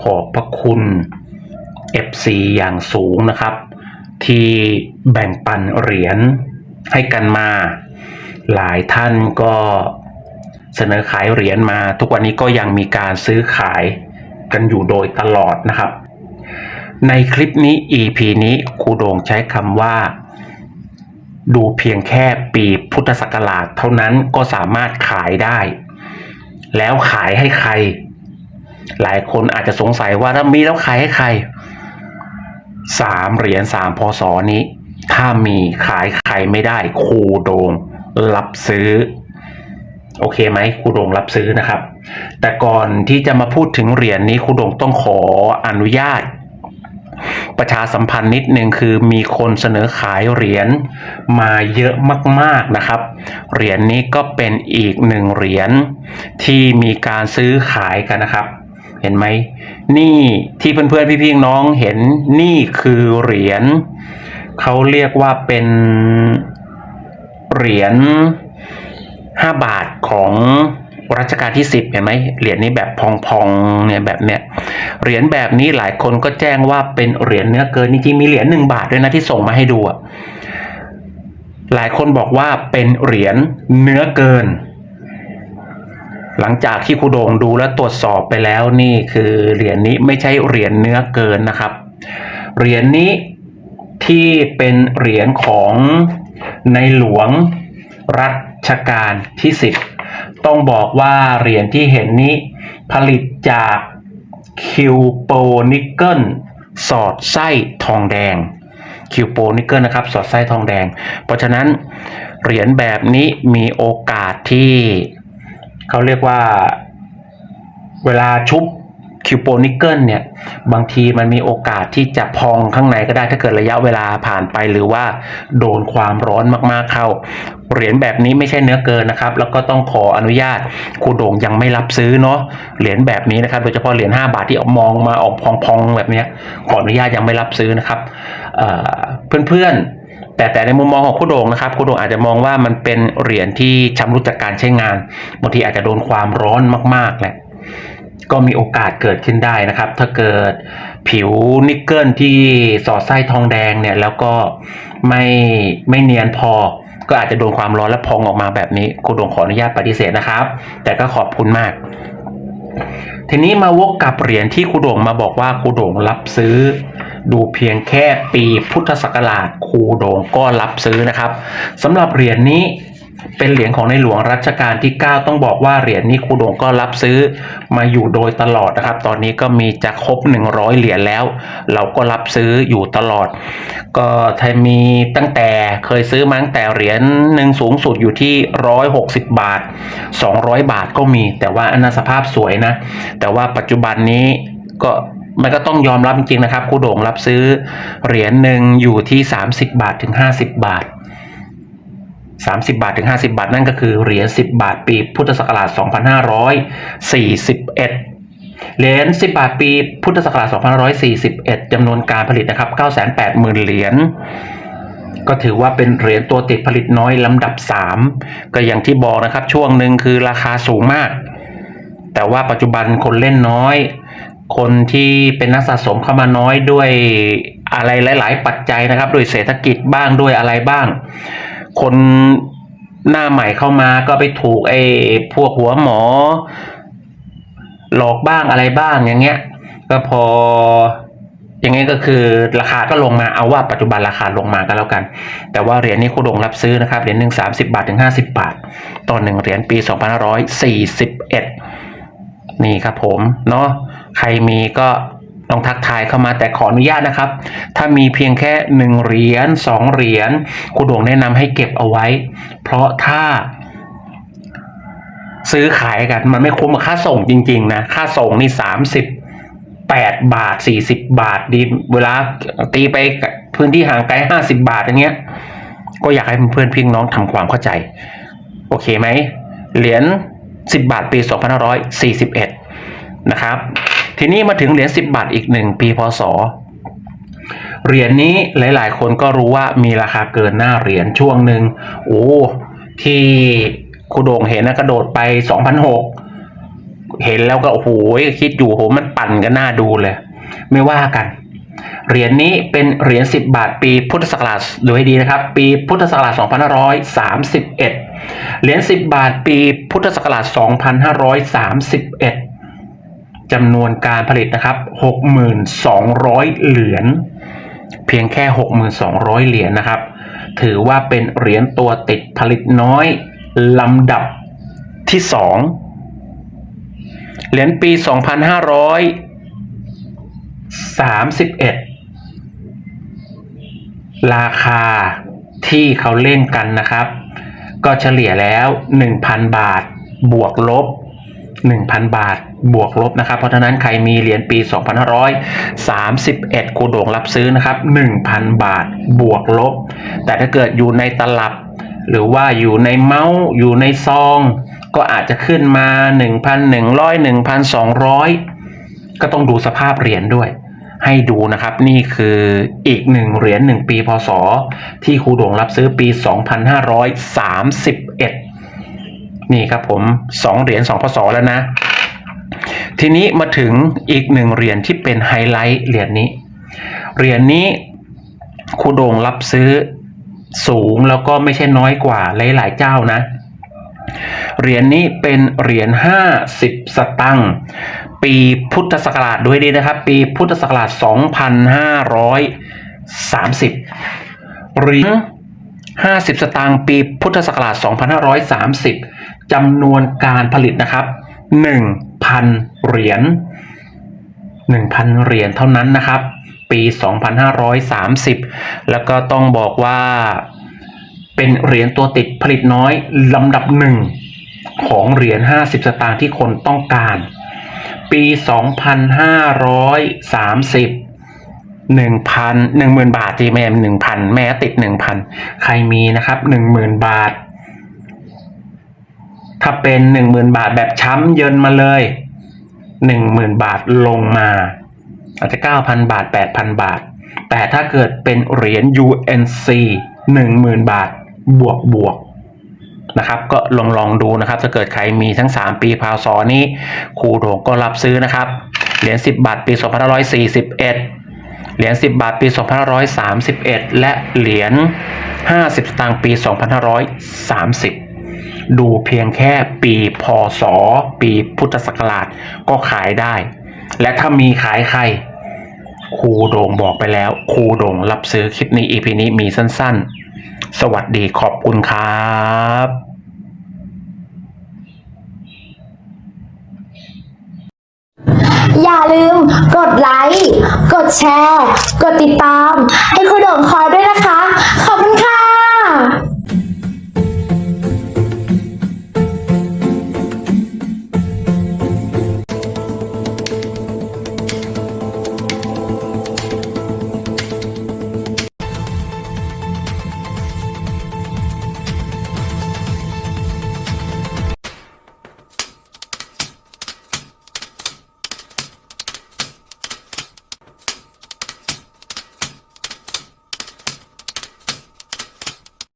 ขอบพระคุณ FC อย่างสูงนะครับ ที่แบ่งปันเหรียญให้กันมา หลายท่านก็เสนอขายเหรียญมา ทุกวันนี้ก็ยังมีการซื้อขายกันอยู่โดยตลอดนะครับ ในคลิปนี้ EP นี้ครูโด่งใช้คำว่า ดูเพียงแค่ปีพุทธศักราชเท่านั้นก็สามารถขายได้ แล้วขายให้ใคร หลายคนอาจจะสงสัยว่าถ้ามีแล้วขายให้ใครสามเหรียญสามพศนี้ ถ้ามีขายใครไม่ได้ครูโดงรับซื้อ โอเคไหมครูโดงรับซื้อนะครับ แต่ก่อนที่จะมาพูดถึงเหรียญนี้ครูโดงต้องขออนุญาต ประชาสัมพันธ์นิดนึงคือมีคนเสนอขายเหรียญมาเยอะมาก ๆนะครับ เหรียญนี้ก็เป็นอีกหนึ่งเหรียญที่มีการซื้อขายกันนะครับ เห็นไหมนี่ที่เพื่อนๆพี่ๆน้องเห็นนี่คือเหรียญเขาเรียกว่าเป็นเหรียญห้าบาทของรัชกาลที่สิบเห็นไหมเหรียญนี้แบบพองๆเนี่ยแบบเนี้ยเหรียญแบบนี้หลายคนก็แจ้งว่าเป็นเหรียญเนื้อเกินจริงๆมีเหรียญหนึ่งบาทด้วยนะที่ส่งมาให้ดูอะหลายคนบอกว่าเป็นเหรียญเนื้อเกิน หลังจากที่ครูโดงดูและตรวจสอบไปแล้วนี่คือเหรียญนี้ไม่ใช่เหรียญเนื้อเกินนะครับ เหรียญนี้ที่เป็นเหรียญของในหลวงรัชกาลที่สิบต้องบอกว่าเหรียญที่เห็นนี้ผลิตจากคิวโปนิกเกิลสอดไส้ทองแดงคิวโปนิกเกิลนะครับสอดไส้ทองแดง เพราะฉะนั้นเหรียญแบบนี้มีโอกาสที่ เขาเรียกว่า เวลาชุบคิวโปนิกเกิลเนี่ย บางทีมันมีโอกาสที่จะพองข้างในก็ได้ถ้าเกิดระยะเวลาผ่านไปหรือว่าโดนความร้อนมากๆเข้า เหรียญแบบนี้ไม่ใช่เนื้อเกินนะครับ แล้วก็ต้องขออนุญาตครูโด่งยังไม่รับซื้อเนาะเหรียญแบบนี้นะครับ โดยเฉพาะเหรียญ5บาทที่ออกมองมาออกพองๆแบบนี้ขออนุญาตยังไม่รับซื้อนะครับเอ่อเพื่อนๆ แต่แต่ในมุมมองของครูโด่งนะครับครูโด่งอาจจะมองว่ามันเป็นเหรียญที่ชำรุดจากการใช้งานบางทีอาจจะโดนความร้อนมากๆแหละก็มีโอกาสเกิดขึ้นได้นะครับ ถ้าเกิดผิวนิกเกิลที่สอดไส้ทองแดงเนี่ย แล้วก็ไม่ไม่เนียนพอ ก็อาจจะโดนความร้อนและพองออกมาแบบนี้ครูโด่งขออนุญาตปฏิเสธนะครับ แต่ก็ขอบคุณมาก ทีนี้มาวกกับเหรียญที่ครูโด่งมาบอกว่าครูโด่งรับซื้อ ดูเพียงแค่ปีพุทธศักราชครูโด่งก็รับซื้อนะครับสำหรับเหรียญนี้ เป็นเหรียญของในหลวงรัชกาลที่ 9 ต้องบอกว่าเหรียญนี้ครูโด่งก็รับซื้อมาอยู่โดยตลอดนะครับ ตอนนี้ก็มีจะครบ 100 เหรียญแล้ว เราก็รับซื้ออยู่ตลอด ก็ไทยมีตั้งแต่เคยซื้อมาตั้งแต่เหรียญหนึ่งสูงสุดอยู่ที่ 160 บาท 200 บาทก็มี แต่ว่าอันนั้นสภาพสวยนะ แต่ว่าปัจจุบันนี้ก็มันก็ต้องยอมรับจริงๆนะครับครูโด่งรับซื้อเหรียญหนึ่งอยู่ที่ 30 บาทถึง 50 บาท 30 บาทถึง 50 บาท นั่นก็คือเหรียญ10 บาทปีพุทธศักราช 2541 เหรียญ10 บาทปีพุทธศักราช 2541จำนวนการผลิตนะครับ 980,000 เหรียญก็ถือว่าเป็นเหรียญตัวติดผลิตน้อยลำดับ 3 ก็อย่างที่บอกนะครับช่วงหนึ่งคือราคาสูงมาก แต่ว่าปัจจุบันคนเล่นน้อย คนที่เป็นนักสะสมเข้ามาน้อยด้วยอะไรหลาย ๆ ปัจจัยนะครับ ด้วยเศรษฐกิจบ้างด้วยอะไรบ้าง คนหน้าใหม่เข้ามาก็ไปถูกไอ้พวกหัวหมอ หลอกบ้างอะไรบ้างอย่างเงี้ย ก็พออย่างเงี้ยก็คือราคาก็ลงมาเอาว่าปัจจุบันราคาลงมาก็แล้วกัน แต่ว่าเหรียญนี้คุณดงรับซื้อนะครับเหรียญหนึ่งสามสิบาทถึงห้าสิบาทต่อหนึ่งเหรียญปีสองพันห้าร้อยสี่สิบเอ็ดนี่ครับผมเนาะใครมีก็ ลองทักทายเข้ามาแต่ขออนุญาตนะครับ ถ้ามีเพียงแค่หนึ่งเหรียญสองเหรียญคุณดวงแนะนำให้เก็บเอาไว้ เพราะถ้า ซื้อขายกัน มันไม่คุ้มกับค่าส่งจริง ๆ นะ ค่าส่งนี่สามสิบแปดบาทสี่สิบบาทดีเวลาตีไปพื้นที่ห่างไกลห้าสิบาทอย่างเงี้ย ก็อยากให้เพื่อนพี่น้องทำความเข้าใจ โอเคไหมเหรียญ10 บาทปี 2541 นะครับ ทีนี้มาถึงเหรียญ10 บาทอีกหนึ่งปีพศเหรียญนี้หลายๆ คนก็รู้ว่ามีราคาเกินหน้าเหรียญช่วงหนึ่งโอ้ที่ครูโด่งเห็นนะกระโดดไป2,006เห็นแล้วก็โอ้โหคิดอยู่โหมันปั่นกันหน้าดูเลย ไม่ว่ากัน เหรียญนี้เป็นเหรียญ10 บาทปีพุทธศักราชดูให้ดีนะครับ ปีพุทธศักราช2531 เหรียญ10 บาทปีพุทธศักราช2531 จำนวนการผลิตนะครับ 6,200 เหรียญเพียงแค่ 6,200 เหรียญนะครับ ถือว่าเป็นเหรียญตัวติดผลิตน้อยลำดับที่ 2 เหรียญปี 2531 ราคาที่เขาเล่นกันนะครับ ก็เฉลี่ยแล้ว 1,000 บาทบวกลบ 1,000 บาทบวกลบนะครับ เพราะฉะนั้นใครมีเหรียญปี 2531คูโด่งรับซื้อนะครับ 1,000 บาทบวกลบ แต่ถ้าเกิดอยู่ในตลับ หรือว่าอยู่ในเมาส์อยู่ในซอง ก็อาจจะขึ้นมา 1,100 1,200 ก็ต้องดูสภาพเหรียญด้วยให้ดูนะครับนี่คืออีกหนึ่งเหรียญหนึ่งปีพศ ที่ครูโด่งรับซื้อปี 2531 นี่ครับผมสองเหรียญสองพศแล้วนะ ทีนี้มาถึงอีกหนึ่งเหรียญที่เป็นไฮไลท์เหรียญนี้ เหรียญนี้ครูโด่งรับซื้อสูงแล้วก็ไม่ใช่น้อยกว่าหลายๆเจ้านะ เหรียญนี้เป็นเหรียญ50สตังค์ปีพุทธศักราชด้วยดีนะครับ ปีพุทธศักราช 2530 เหรียญ50 สตางค์ปีพุทธศักราช 2530 จำนวนการผลิตนะครับ 1,000 เหรียญ1,000 เหรียญเท่านั้นนะครับ ปี 2530 แล้วก็ต้องบอกว่าเป็นเหรียญตัวติดผลิตน้อยลำดับหนึ่งของเหรียญ 50 สตางค์ที่คนต้องการ ปี 2530 1,000 10,000 บาทที่แม่1,000 แม่ติด 1,000 ใครมีนะครับ 10,000 บาท ถ้าเป็น10,000บาทแบบช้ำเยินมาเลย10,000บาทลงมา อาจจะ9,000บาท8,000บาท แต่ถ้าเกิดเป็นเหรียญ UNC 10,000บาทบวกบวกนะครับก็ลองลองดูนะครับ ถ้าเกิดใครมีทั้ง 3 ปีพาวซอนี้ครูโด่งก็รับซื้อนะครับ เหรียญ10 บาทปี 2541 เหรียญ10 บาทปี 2531 และเหรียญ50สตางค์ปี 2530 ดูเพียงแค่ปีพศ ปีพุทธศักราชก็ขายได้ และถ้ามีขายใครครูโด่งบอกไปแล้วครูโด่งรับซื้อคลิปนี้ EP นี้มีสั้นๆ สวัสดีขอบคุณครับอย่าลืมกดไลค์ กดแชร์ กดติดตาม ให้คุณโด่งคอยด้วยนะคะ